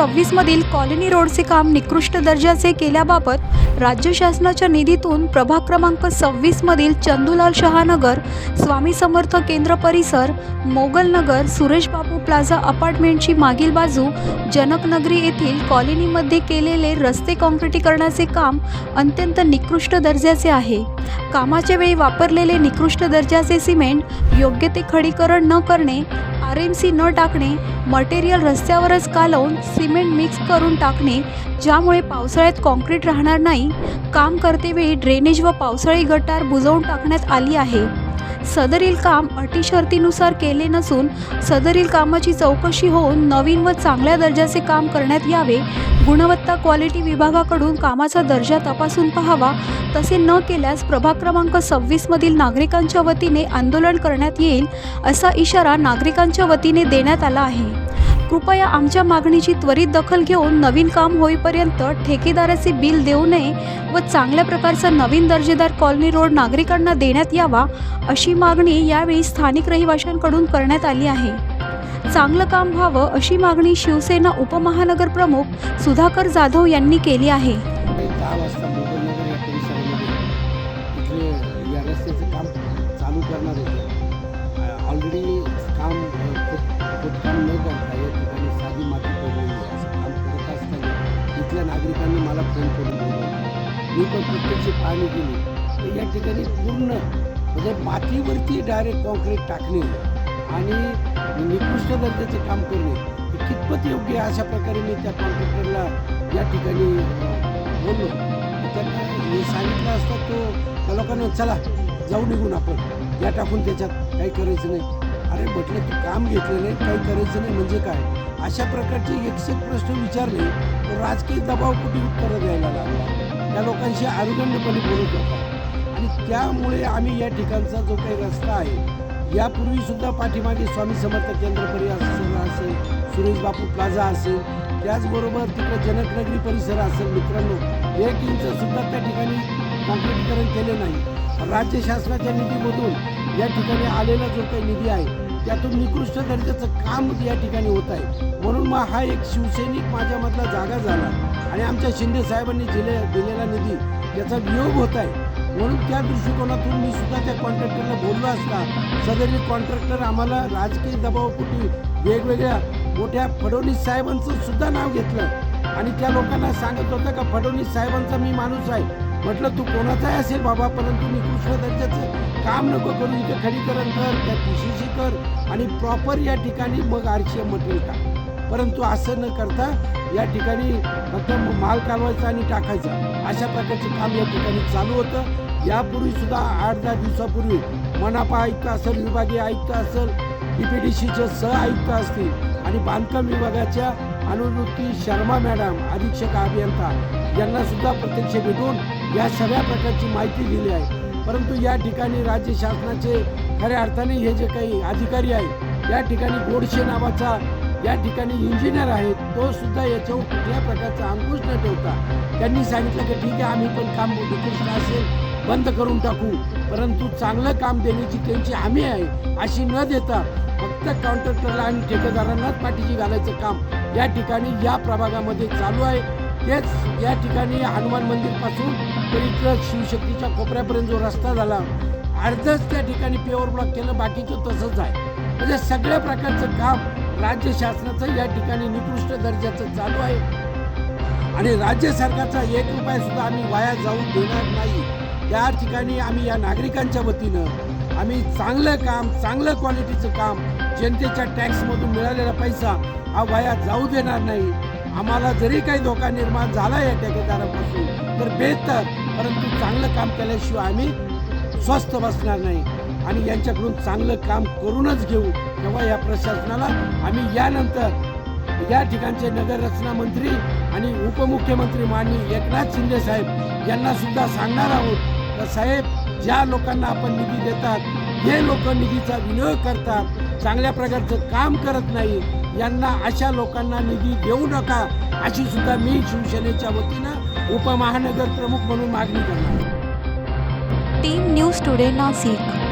सव्वीसमधील सव्वीस मधील कॉलनी रोडचे काम निकृष्ट दर्जाचे केल्याबाबत राज्य शासनाच्या निधीतून प्रभाग क्रमांक सव्वीस मधील चंदूलाल शहानगर स्वामी समर्थ केंद्र परिसर मोगल नगर सुरेश बापू प्लाझा अपार्टमेंटची मागील बाजू जनकनगरी येथील कॉलनीमध्ये केलेले रस्ते काँक्रिटीकरणाचे काम अत्यंत निकृष्ट दर्जाचे आहे. कामाच्या वेळी वापरलेले निकृष्ट दर्जाचे सिमेंट योग्य ते खडीकरण न करणे आर एम सी न टाकणे मटेरियल रस्त्यावरच कालवून सिमेंट मिक्स करून टाकणे ज्यामुळे पावसाळ्यात कॉन्क्रीट राहणार नाही काम करतेवेळी ड्रेनेज व पावसाळी गटार बुजवून टाकण्यात आली आहे. सदरील काम अटी शर्तीनुसार केले नसून सदरील कामाची चौकशी होऊन नवीन व चांगल्या दर्जाचे काम करण्यात यावे. गुणवत्ता क्वालिटी विभागाकडून कामाचा दर्जा तपासून पाहावा. तसे न केल्यास प्रभाग क्रमांक सव्वीसमधील नागरिकांच्या वतीने आंदोलन करण्यात येईल असा इशारा नागरिकांच्या वतीने देण्यात आला आहे. कृपया आमच्या मागणीची त्वरित दखल घेऊन नवीन काम होईपर्यंत ठेकेदाराचे बिल देऊ नये व चांगल्या प्रकारचा नवीन दर्जेदार कॉलनी रोड नागरिकांना देण्यात यावा अशी मागणी यावेळी स्थानिक रहिवाशांकडून करण्यात आली आहे. चांगलं काम व्हावं अशी मागणी शिवसेना उपमहानगर प्रमुख सुधाकर जाधव यांनी केली आहे. काम चालू करणार होते. ऑलरेडी काम अ, खोद खोदकाम न करता या ठिकाणी साधी माती पडलेली आहे. असं काम करत असताना इथल्या नागरिकांनी मला फोन करून बोलवलं. मी पण प्रत्यक्ष पाहणी केली. तर या ठिकाणी पूर्ण म्हणजे मातीवरती डायरेक्ट कॉन्क्रीट टाकणे आणि निकृष्ट दर्जाचे काम करणे हे कितपत योग्य आहे अशा प्रकारे मी त्या कॉन्ट्रॅक्टरला या ठिकाणी बोललो. त्यांना मी सांगितलं असतं तो त्या लोकांना चला जाऊ निघून आपण. या टाकून त्याच्यात काही करायचं नाही. अरे म्हटलं की काम घेतलं नाही काही करायचं नाही म्हणजे काय? अशा प्रकारचे एकशे प्रश्न विचारले तर राजकीय दबाव कुठे करत द्यायला लागला? त्या लोकांशी आरुगंडपणे बोलत होता. आणि त्यामुळे आम्ही या ठिकाणचा जो काही रस्ता आहे यापूर्वी सुद्धा पाठीमागे स्वामी समर्थ केंद्र परिसर असेल सुरेश बापू प्लाझा असेल त्याचबरोबर तिकडे जनकनगरी परिसर असेल मित्रांनो एक इंच सुद्धा त्या ठिकाणी कॉन्क्रीटीकरण केले नाही. राज्य शासनाच्या निधीमधून या ठिकाणी आलेला जो काही निधी आहे त्यातून निकृष्ट दर्जाचं काम या ठिकाणी होत आहे. म्हणून मग हा एक शिवसैनिक माझ्यामधला जागा झाला आणि आमच्या शिंदे साहेबांनी दिले दिलेला निधी याचा वियोग होत आहे. म्हणून त्या दृष्टिकोनातून मी सुद्धा त्या कॉन्ट्रॅक्टरला बोललो असता सदरी कॉन्ट्रॅक्टर आम्हाला राजकीय दबावापोटी वेगवेगळ्या मोठ्या फडणवीस साहेबांचं सुद्धा नाव घेतलं. आणि त्या लोकांना सांगत होतं का फडणवीस साहेबांचा मी माणूस आहे. म्हटलं तू कोणाचाही असेल बाबा परंतु मी कृष्ण दर्जाचं काम नको करू इथे खडीकरण कर त्या पी सी सी कर आणि प्रॉपर या ठिकाणी मग आर मटेरियल टाक. परंतु असं न करता या ठिकाणी फक्त माल कालवायचा आणि टाकायचा. अशा प्रकारचं काम या ठिकाणी चालू होतं. यापूर्वी सुद्धा आठ दहा दिवसापूर्वी मनापा आयुक्त असेल विभागीय आयुक्त असेल डी पी डी सीचे सह आयुक्त असतील आणि बांधकाम विभागाच्या अनुवृत्ती शर्मा मॅडम अधीक्षक अभियंता यांना सुद्धा प्रत्यक्ष भेटून या सगळ्या प्रकारची माहिती दिली आहे. परंतु या ठिकाणी राज्य शासनाचे खऱ्या अर्थाने हे जे काही अधिकारी आहे या ठिकाणी गोडशे नावाचा या ठिकाणी इंजिनियर आहे तो सुद्धा याच्यावर कुठल्या प्रकारचा अंकुश न ठेवता त्यांनी सांगितलं की ठीक आहे आम्ही पण काम निकृष्ट असेल बंद करून टाकू. परंतु चांगलं काम देण्याची त्यांची हमी आहे अशी न देता फक्त कॉन्ट्रॅक्टरला आणि ठेकेदारांनाच पाठीशी घालायचं काम या ठिकाणी या प्रभागामध्ये चालू आहे. तेच या ठिकाणी हनुमान मंदिरपासून इथं शिवशक्तीच्या कोपऱ्यापर्यंत जो रस्ता झाला अर्धच त्या ठिकाणी पेवर ब्लॉक केलं बाकीचं तसंच आहे. म्हणजे सगळ्या प्रकारचं काम राज्य शासनाचं या ठिकाणी निकृष्ट दर्जाचं चालू आहे. आणि राज्य सरकारचा एक रुपया सुद्धा आम्ही वाया जाऊ देणार नाही. त्या ठिकाणी आम्ही या नागरिकांच्या वतीनं आम्ही चांगलं काम चांगलं क्वालिटीचं काम जनतेच्या टॅक्समधून मिळालेला पैसा हा वाया जाऊ देणार नाही. आम्हाला जरी काही धोका निर्माण झाला या ठेकेदारापासून तर बेहतर. परंतु चांगलं काम केल्याशिवाय आम्ही स्वस्थ बसणार नाही. आणि यांच्याकडून चांगलं काम करूनच घेऊ तेव्हा या प्रशासनाला आम्ही यानंतर या ठिकाणचे नगररचना मंत्री आणि उपमुख्यमंत्री माननीय एकनाथ शिंदे साहेब यांना सुद्धा सांगणार आहोत तर साहेब ज्या लोकांना आपण निधी देतात हे लोक निधीचा विनियोग करतात चांगल्या प्रकारचं काम करत नाही यांना अशा लोकांना निधी देऊ नका अशी सुद्धा मी शिवसेनेच्या वतीनं उपमहानगर प्रमुख म्हणून मागणी करणार टीम न्यूज टुडे नाशिक